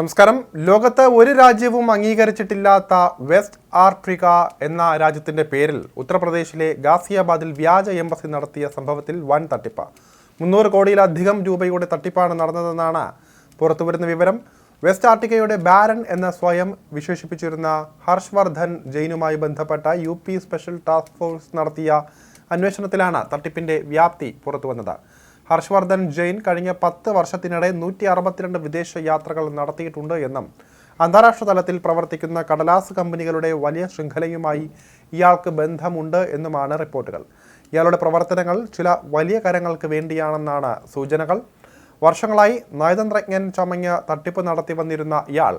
നമസ്കാരം. ലോകത്ത് ഒരു രാജ്യവും അംഗീകരിച്ചിട്ടില്ലാത്ത വെസ്റ്റ് ആർട്രിക എന്ന രാജ്യത്തിന്റെ പേരിൽ ഉത്തർപ്രദേശിലെ ഗാസിയാബാദിൽ വ്യാജ എംബസി നടത്തിയ സംഭവത്തിൽ വൻ തട്ടിപ്പ്. മുന്നൂറ് കോടിയിലധികം രൂപയുടെ തട്ടിപ്പാണ് നടന്നതെന്നാണ് പുറത്തുവരുന്ന വിവരം. വെസ്റ്റ് ആർട്ടിക്കയുടെ ബാരൻ എന്ന സ്വയം വിശേഷിപ്പിച്ചിരുന്ന ഹർഷവർദ്ധൻ ജെയിനുമായി ബന്ധപ്പെട്ട യു സ്പെഷ്യൽ ടാസ്ക് ഫോഴ്സ് നടത്തിയ അന്വേഷണത്തിലാണ് തട്ടിപ്പിന്റെ വ്യാപ്തി പുറത്തുവന്നത്. ഹർഷവർദ്ധൻ ജെയിൻ കഴിഞ്ഞ പത്ത് വർഷത്തിനിടെ നൂറ്റി അറുപത്തിരണ്ട് വിദേശ യാത്രകൾ നടത്തിയിട്ടുണ്ട് എന്നും അന്താരാഷ്ട്ര തലത്തിൽ പ്രവർത്തിക്കുന്ന കടലാസ് കമ്പനികളുടെ വലിയ ശൃംഖലയുമായി ഇയാൾക്ക് ബന്ധമുണ്ട് എന്നുമാണ് റിപ്പോർട്ടുകൾ. ഇയാളുടെ പ്രവർത്തനങ്ങൾ ചില വലിയ കരങ്ങൾക്ക് വേണ്ടിയാണെന്നാണ് സൂചനകൾ. വർഷങ്ങളായി നയതന്ത്രജ്ഞൻ ചമഞ്ഞ് തട്ടിപ്പ് നടത്തി വന്നിരുന്ന ഇയാൾ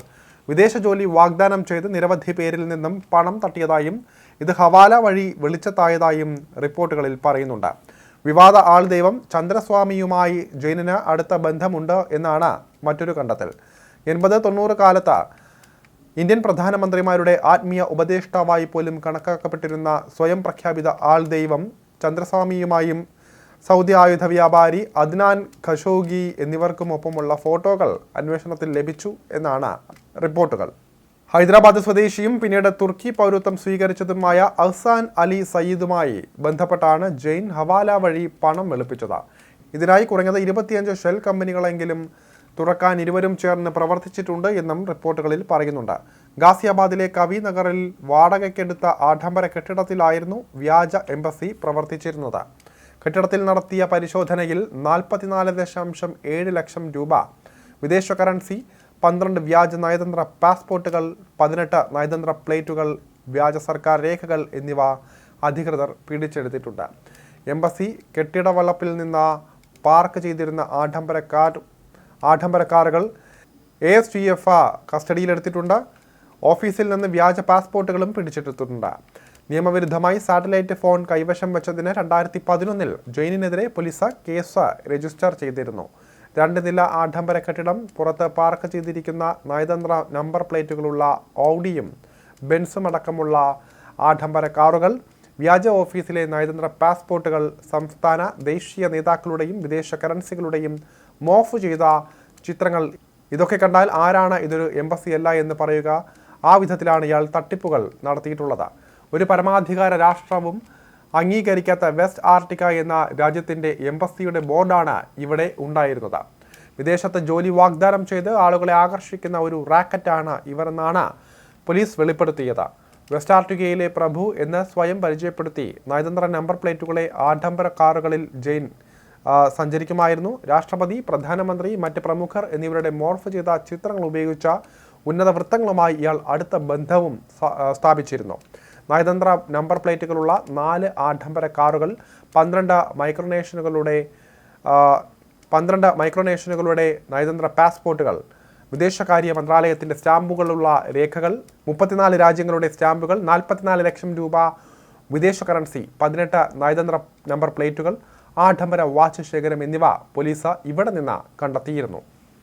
വിദേശ ജോലി വാഗ്ദാനം ചെയ്ത് നിരവധി പേരിൽ നിന്നും പണം തട്ടിയതായും ഇത് ഹവാല വഴി വെളിച്ചത്തായതായും റിപ്പോർട്ടുകളിൽ പറയുന്നുണ്ട്. വിവാദ ആൾ ദൈവം ചന്ദ്രസ്വാമിയുമായി ജെയിനിന് അടുത്ത ബന്ധമുണ്ട് എന്നാണ് മറ്റൊരു കണ്ടെത്തൽ. എൺപത് തൊണ്ണൂറ് കാലത്ത് ഇന്ത്യൻ പ്രധാനമന്ത്രിമാരുടെ ആത്മീയ ഉപദേഷ്ടാവായി പോലും കണക്കാക്കപ്പെട്ടിരുന്ന സ്വയം പ്രഖ്യാപിത ആൾ ദൈവം ചന്ദ്രസ്വാമിയുമായും സൗദി ആയുധ വ്യാപാരി അദ്നാൻ ഖഷോഗി എന്നിവർക്കുമൊപ്പമുള്ള ഫോട്ടോകൾ അന്വേഷണത്തിൽ ലഭിച്ചു എന്നാണ് റിപ്പോർട്ടുകൾ. ഹൈദരാബാദ് സ്വദേശിയും പിന്നീട് തുർക്കി പൗരത്വം സ്വീകരിച്ചതുമായ അഹ്സാൻ അലി സയ്യിദുമായി ബന്ധപ്പെട്ടാണ് ജെയിൻ ഹവാല വഴി പണം വെളുപ്പിച്ചത്. ഇതിനായി കുറഞ്ഞത് ഇരുപത്തിയഞ്ച് ഷെൽ കമ്പനികളെങ്കിലും തുറക്കാൻ ഇരുവരും ചേർന്ന് പ്രവർത്തിച്ചിട്ടുണ്ട് എന്നും റിപ്പോർട്ടുകളിൽ പറയുന്നുണ്ട്. ഗാസിയാബാദിലെ കവി നഗറിൽ വാടകയ്ക്കെടുത്ത ആഡംബര കെട്ടിടത്തിലായിരുന്നു വ്യാജ എംബസി പ്രവർത്തിച്ചിരുന്നത്. കെട്ടിടത്തിൽ നടത്തിയ പരിശോധനയിൽ നാൽപ്പത്തിനാല് ദശാംശം ഏഴ് ലക്ഷം രൂപ വിദേശ കറൻസി പന്ത്രണ്ട് വ്യാജ നയതന്ത്ര പാസ്പോർട്ടുകൾ പതിനെട്ട് നയതന്ത്ര പ്ലേറ്റുകൾ വ്യാജ സർക്കാർ രേഖകൾ എന്നിവ അധികൃതർ പിടിച്ചെടുത്തിട്ടുണ്ട്. എംബസി കെട്ടിട വളപ്പിൽ നിന്ന് പാർക്ക് ചെയ്തിരുന്ന ആഡംബര കാർ ആഡംബര കാറുകൾ എ എസ് ടി എഫ് കസ്റ്റഡിയിലെടുത്തിട്ടുണ്ട്. ഓഫീസിൽ നിന്ന് വ്യാജ പാസ്പോർട്ടുകളും പിടിച്ചെടുത്തിട്ടുണ്ട്. നിയമവിരുദ്ധമായി സാറ്റലൈറ്റ് ഫോൺ കൈവശം വെച്ചതിന് രണ്ടായിരത്തി പതിനൊന്നിൽ ജെയിനിനെതിരെ പോലീസ് കേസ് രജിസ്റ്റർ ചെയ്തിരുന്നു. രണ്ട് നില ആഡംബര കെട്ടിടം പുറത്ത് പാർക്ക് ചെയ്തിരിക്കുന്ന നയതന്ത്ര നമ്പർ പ്ലേറ്റുകളുള്ള ഔഡിയും ബെൻസും അടക്കമുള്ള ആഡംബര കാറുകൾ വ്യാജ ഓഫീസിലെ നയതന്ത്ര പാസ്പോർട്ടുകൾ സംസ്ഥാന ദേശീയ നേതാക്കളുടെയും വിദേശ കറൻസികളുടെയും മോഫ് ചെയ്ത ചിത്രങ്ങൾ. ഇതൊക്കെ കണ്ടാൽ ആരാണ് ഇതൊരു എംബസി അല്ല എന്ന് പറയുക. ആ വിധത്തിലാണ് ഇയാൾ തട്ടിപ്പുകൾ നടത്തിയിട്ടുള്ളത്. ഒരു പരമാധികാര രാഷ്ട്രവും അംഗീകരിക്കാത്ത വെസ്റ്റ് ആർട്ടിക്ക എന്ന രാജ്യത്തിന്റെ എംബസിയുടെ ബോർഡാണ് ഇവിടെ ഉണ്ടായിരുന്നത്. വിദേശത്ത് ജോലി വാഗ്ദാനം ചെയ്ത് ആളുകളെ ആകർഷിക്കുന്ന ഒരു റാക്കറ്റാണ് ഇവരെന്നാണ് പോലീസ് വെളിപ്പെടുത്തിയത്. വെസ്റ്റ് ആർട്ടിക്കയിലെ പ്രഭു എന്ന് സ്വയം പരിചയപ്പെടുത്തി നയതന്ത്ര നമ്പർ പ്ലേറ്റുകളെ ആഡംബര കാറുകളിൽ ജെയിൻ സഞ്ചരിക്കുമായിരുന്നു. രാഷ്ട്രപതി പ്രധാനമന്ത്രി മറ്റ് പ്രമുഖർ എന്നിവരുടെ മോർഫ് ചെയ്ത ചിത്രങ്ങൾ ഉപയോഗിച്ച ഉന്നത വൃത്തങ്ങളുമായി ഇയാൾ അടുത്ത ബന്ധവും സ്ഥാപിച്ചിരുന്നു. നയതന്ത്ര നമ്പർ പ്ലേറ്റുകളുള്ള നാല് ആഡംബര കാറുകൾ പന്ത്രണ്ട് മൈക്രോനേഷനുകളുടെ പന്ത്രണ്ട് മൈക്രോനേഷനുകളുടെ നയതന്ത്ര പാസ്പോർട്ടുകൾ വിദേശകാര്യ മന്ത്രാലയത്തിന്റെ സ്റ്റാമ്പുകളുള്ള രേഖകൾ മുപ്പത്തിനാല് രാജ്യങ്ങളുടെ സ്റ്റാമ്പുകൾ നാൽപ്പത്തിനാല് ലക്ഷം രൂപ വിദേശ കറൻസി പതിനെട്ട് നയതന്ത്ര നമ്പർ പ്ലേറ്റുകൾ ആഡംബര വാച്ച് ശേഖരം എന്നിവ പോലീസ് ഇവിടെ നിന്ന് കണ്ടെത്തിയിരുന്നു.